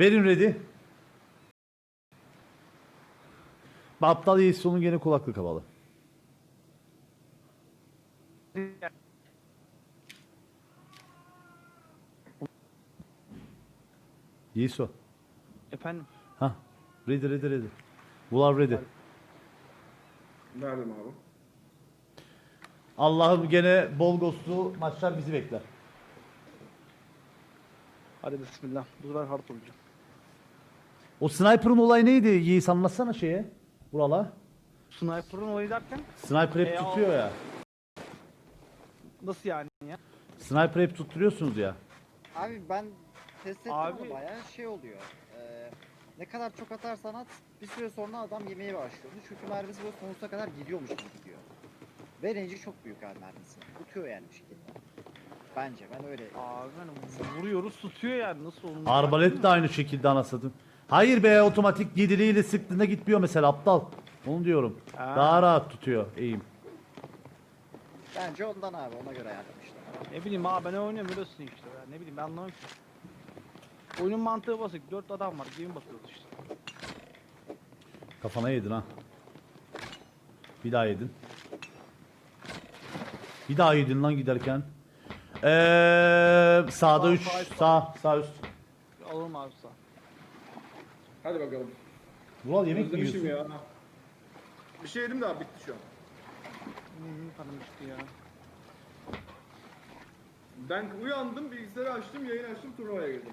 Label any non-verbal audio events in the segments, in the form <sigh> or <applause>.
Verin ready. Aptal onun gene kulaklık havalı. Yiğiso. Efendim. Ha. Ready ready ready. Bular ready. Verdim abi. Allah'ım gene bol ghostlu maçlar bizi bekler. Hadi bismillah. Bu sefer hard olacak. O sniper'ın olayı neydi? Yiğit anlatsana şeye. Burala. Sniper'ın olayı derken Sniper hep E, o- tutuyor ya. nasıl yani ya? Sniper hep tutturuyorsunuz ya. Abi ben test ettim Abi- onu bayağı şey oluyor. Ee, ne kadar çok atarsan at bir süre sonra adam yemeye başlıyordu. Çünkü mermisi böyle sonsuza kadar gidiyormuş gibi gidiyor. Ve range'i çok büyük abi mermisi. Tutuyor yani bir şekilde. Bence ben öyle. Abi hani vuruyoruz tutuyor yani nasıl olur? Arbalet de aynı şekilde anasını. Hayır be otomatik yediliğiyle sıktığında gitmiyor mesela aptal. Onu diyorum. Ha. Daha rahat tutuyor eğim. Bence ondan abi ona göre ayarlamışlar. Ne bileyim abi ben oynuyorum biliyorsun işte. Ya. Ne bileyim ben anlamam ki. Oyunun mantığı basit. 4 adam var. Game basıyoruz işte. Kafana yedin ha. Bir daha yedin. Bir daha yedin lan giderken. Eee sağda Sağ, 3 sağ, sağ üst. Alalım abi sağ. Hadi bakalım. Vural yemek mi Özlemişim yiyorsun? ya. Bir şey yedim de abi bitti şu an. Hı hı kanım ya. Ben uyandım, bilgisayarı açtım, yayın açtım, turnuvaya girdim.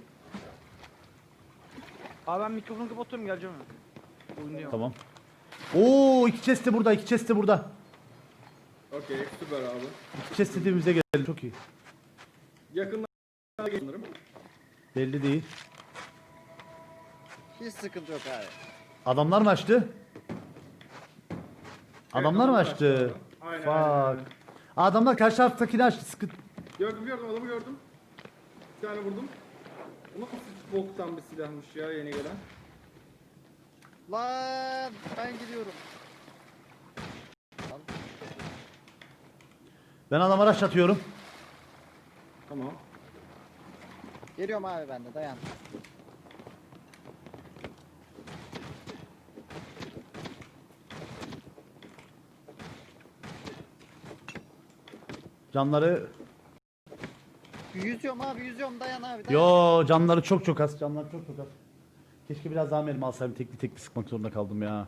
Abi ben mikrofonu kapatıyorum geleceğim ben. Oynuyorum. Tamam. Oo iki chest de burada iki chest de burada. Okey, süper abi. İki chest dediğimize geldi çok iyi. Yakında sanırım. Belli değil. Hiç sıkıntı yok abi. Adamlar mı açtı? Adamlar mı açtı? Aynen, aynen, aynen. Fuck. Adamlar karşı taraftakini açtı. Sıkı... Gördüm gördüm, adamı gördüm. Bir tane vurdum. Bu nasıl boktan bir silahmış ya yeni gelen. Lan ben gidiyorum. Lan, Ben adama rush atıyorum. Tamam. Geliyorum abi ben de dayan. Canları... Yüzüyorum abi yüzüyorum dayan abi dayan. Yo canları çok çok az. Canları çok çok az. Keşke biraz daha mermi alsaydım. Tekli tekli sıkmak zorunda kaldım ya.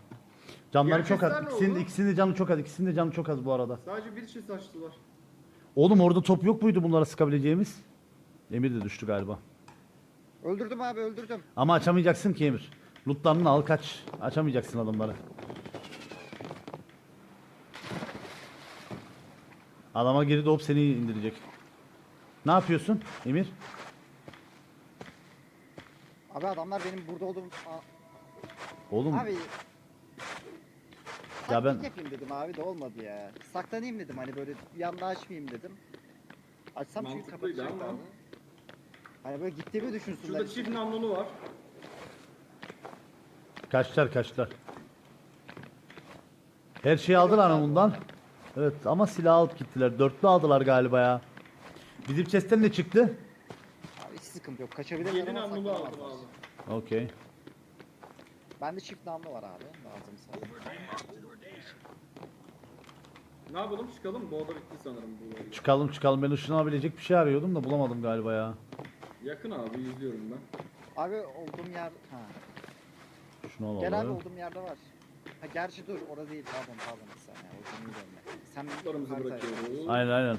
Canları çok az. chestler ne İkisinin, oldu? ikisinin de canı çok az. İkisinin de canı çok az bu arada. Sadece bir şey saçtılar. Oğlum orada top yok muydu bunlara sıkabileceğimiz? Emir de düştü galiba. Öldürdüm abi öldürdüm. Ama açamayacaksın ki Emir. Lootlarını al kaç. Açamayacaksın adamları. Adama geri doğup seni indirecek. Ne yapıyorsun Emir? Abi adamlar benim burada olduğum... Oğlum Abi... Ya ben- yapayım dedim abi de olmadı ya. Saklanayım dedim hani böyle anda açmayayım dedim. Açsam çünkü Mantıklıydı kapatacak ama. abi. Hani böyle gittiğimi düşünsünler. Şurada çift namlulu var. kaçlar kaçlar. Her şeyi aldılar ama bundan. Evet ama silah alıp gittiler. Dörtlü aldılar galiba ya. Bizim chest'ten ne çıktı? Abi hiç sıkıntı yok. Kaçabilirler Yedi ama namlulu aldım saklanamazlar. abi. Okey. Bende çift namlu var abi. Lazımsa. Ne yapalım çıkalım? Bu oda bitti sanırım bu oda. Çıkalım çıkalım. Ben ışınlanabilecek bir şey arıyordum da bulamadım galiba ya. Yakın abi izliyorum ben. Abi olduğum yer... Ha. Şunu alalım. Gel abi olduğum yerde var. Ha gerçi dur orada değil pardon pardon Sen benim Kutlarımızı haritayı- bırakıyoruz. Aynen aynen.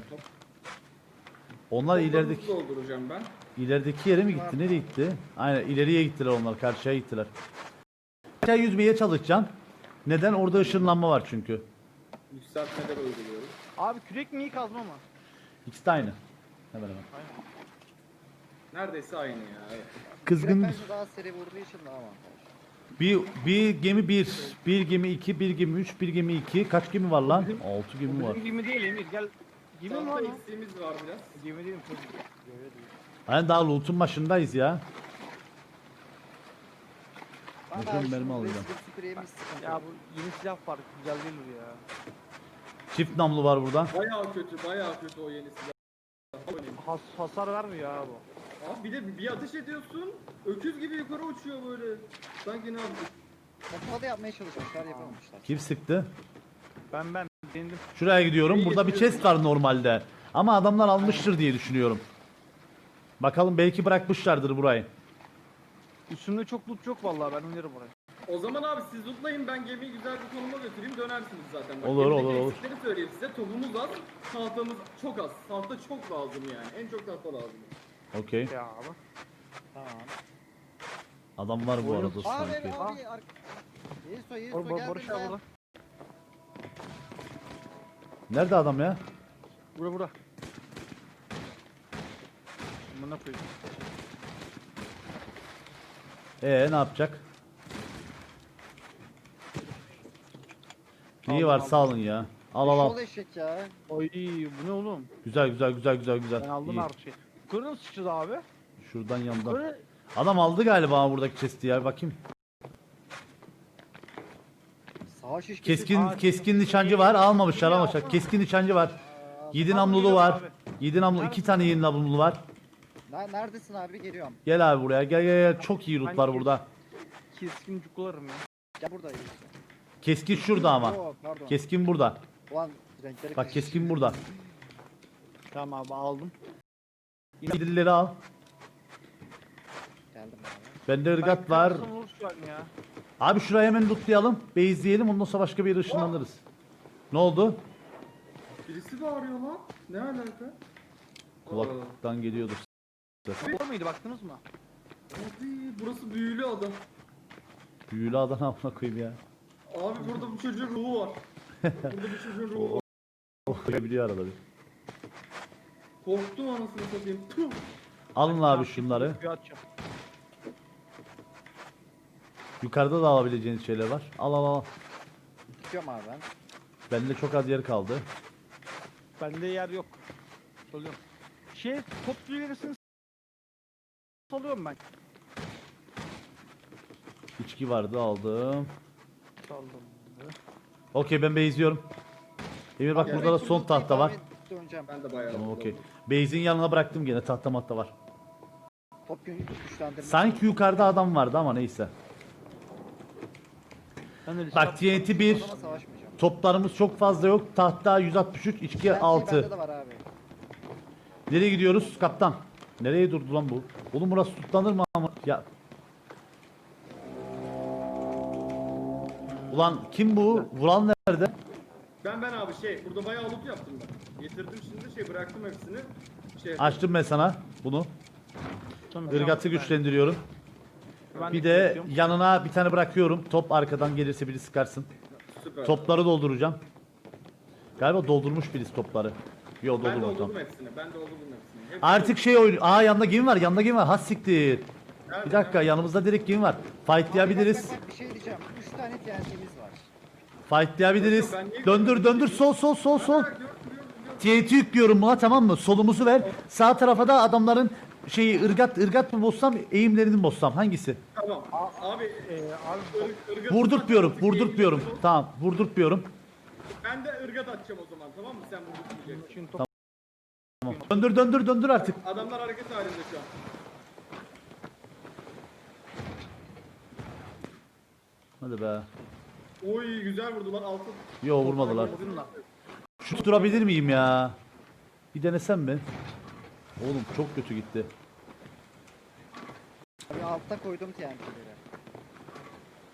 Onlar ilerideki dolduracağım ben. ilerideki yere mi gitti? Nereye gitti? Aynen ileriye gittiler onlar. Karşıya gittiler. Aşağı yüzmeye çalışacağım. Neden? Orada ışınlanma var çünkü. Yükseltmeler uyguluyoruz. Abi kürek mi iyi kazma mı? İkisi de aynı. Hemen hemen. Neredeyse aynı ya. Evet. Kızgın Bence daha seri vurduğu için daha. Bir, bir gemi bir, bir gemi iki, bir gemi üç, bir gemi iki. Kaç gemi var lan? Altı gemi var. Bizim gemi değil Emir gel. Gemi mi lan? eksiğimiz var biraz. Gemi değil mi? Göre değil. Aynen daha loot'un başındayız ya. Bana şu alacağım. Sıkıntı. Ya bu yeni silah var. Güzel değil bu ya. Çift namlu var burada. Bayağı kötü, bayağı kötü o yeni silah. Oynayayım. Has, hasar vermiyor ya bu. Abi bir de bir ateş ediyorsun. Öküz gibi yukarı uçuyor böyle. Sanki ne yaptık? Yapmaya çalışmışlar yapamamışlar. Kim sıktı? Ben ben denildim. Şuraya gidiyorum. Burada bir chest var normalde. Ama adamlar almıştır diye düşünüyorum. Bakalım belki bırakmışlardır burayı. Üstümde çok loot yok vallahi ben oynarım oraya. O zaman abi siz lootlayın ben gemiyi güzel bir konuma götüreyim dönersiniz zaten. Bak, Olur, gemideki olur, olur. eksikleri söyleyeyim size. Topumuz az, tahtamız çok az. Tahta çok lazım yani. En çok tahta lazım. Okey. Ya abi. Tamam. Adam var bu arada Abi sanki. abi ar- Yeriso Or Barış abi burada. Nerede adam ya? Bura bura. Amına koyayım. Ee ne yapacak? Aldım, var aldım. sağ olun ya. Al al al. Eşol eşek ya. Ay bu ne oğlum? Güzel güzel güzel güzel güzel. Ben aldım İyi. her şeyi. Yukarı nasıl çıkacağız abi? Şuradan yandan. Yukarı Adam aldı galiba ama buradaki chest'i ya bakayım. Savaş işkisi. Keskin Aa, keskin nişancı var. Almamışlar almamışlar. yapma. Keskin nişancı var. Tamam, namlulu var. abi. Yedi namlu iki tane yedi namlulu var. ne- Neredesin abi geliyorum. Gel abi buraya. Gel gel gel. Çok iyi loot var burada. keskin cukularım ya. Gel burada Yeriso. Keskin şurada ama. Oo, pardon. Keskin burada. Ulan renkleri Bak keskin burada. Tamam abi aldım. Yedileri al. Geldim abi. Bende ırgat Ben var. ya. Abi şurayı hemen lootlayalım. Base'leyelim. Ondan sonra başka bir yere ışınlanırız. Ne oldu? Birisi bağırıyor lan. Ne alaka? Kulaktan geliyordur. Orada mıydı baktınız mı? Abi burası büyülü adam. Büyülü Adana amına koyayım ya. Abi burada bu çocuğun ruhu var. Burada bir çocuğun ruhu var. <laughs> Oh biliyor arada bir. Korktum anasını satayım. Alın abi şunları. Bir atacağım. Yukarıda da alabileceğiniz şeyler var. Al al al. Tutuyorum abi ben. Bende çok az yer kaldı. Bende yer yok. Salıyorum. Şey toplu gerisini salıyorum ben. İçki vardı aldım. Saldım. Okey ben base'liyorum. Emir bak Ya, burada da son tahta var. Döneceğim. Ben de bayağı Tamam okey. Base'in yanına bıraktım gene tahta matta var. Top güçlendirme. Sanki yukarıda adam vardı ama neyse. Bak TNT 1. Adama savaşmayacağım. Toplarımız çok fazla yok. Tahta 163, içki Bende 6. de var abi. Nereye gidiyoruz kaptan? Nereye durdu lan bu? Oğlum burası tutlanır mı ama? Ya. Ulan kim bu? Vuran nerede? Ben ben abi şey burada bayağı loot yaptım ben. Getirdim şimdi şey bıraktım hepsini. Şey Açtım ben sana bunu. Irgatı güçlendiriyorum. Ben Bir de yanına bir tane bırakıyorum. Top arkadan gelirse biri sıkarsın. süper. Topları dolduracağım. Galiba doldurmuş birisi topları. Yok ben doldurmadı. doldurdum tamam. hepsini. Ben doldurdum hepsini. Hepsi Artık şey oyun. Aa yanında gemi var. Yanında gemi var. Has siktir. Nerede, Bir dakika yanımızda direkt gemi var. Fightlayabiliriz. Bak, bak, bak, bir şey diyeceğim. 3 tane TNT'miz var. Fightlayabiliriz. Ben niye Döndür döndür sol sol sol sol. Ha, gördüm, gördüm, gördüm. TNT yüklüyorum buna tamam mı? Solumuzu ver. Sağ tarafa da adamların şeyi ırgat ırgat mı bossam eğimlerini mi bossam hangisi? Tamam. Abi Ee, abi ır, ırgat Vurdurtmuyorum vurdurtmuyorum. Tamam vurdurtmuyorum. Ben de ırgat atacağım o zaman tamam mı? Sen vurdurtmayacaksın. şimdi top Tamam. Döndür döndür döndür artık. Adamlar hareket halinde şu an. Hadi be. Oy güzel vurdular altı. Yo vurmadılar. Şu tutturabilir miyim ya? Bir denesem mi? Oğlum çok kötü gitti. Abi altta koydum TNT'leri.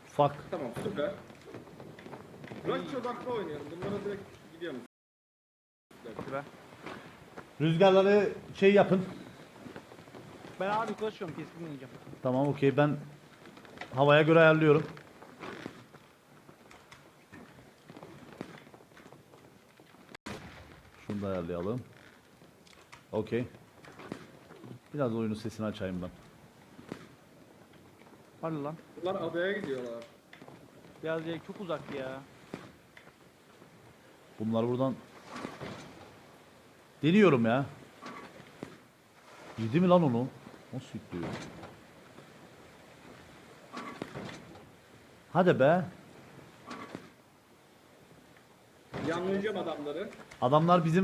Fuck. Tamam süper. Rock odaklı oynuyorum. Bunlara direkt gidiyorum. be. Rüzgarları şey yapın. Ben abi ulaşıyorum keskin yiyeceğim. Tamam okey ben havaya göre ayarlıyorum. Şunu da ayarlayalım. Okey. Biraz oyunun sesini açayım ben. Hadi lan. Bunlar adaya gidiyorlar. Biraz ya çok uzak ya. Bunlar buradan deniyorum ya. Yedi mi lan onu? Nasıl yüklüyor? Hadi be. Yanlayacağım adamları. Adamlar bizim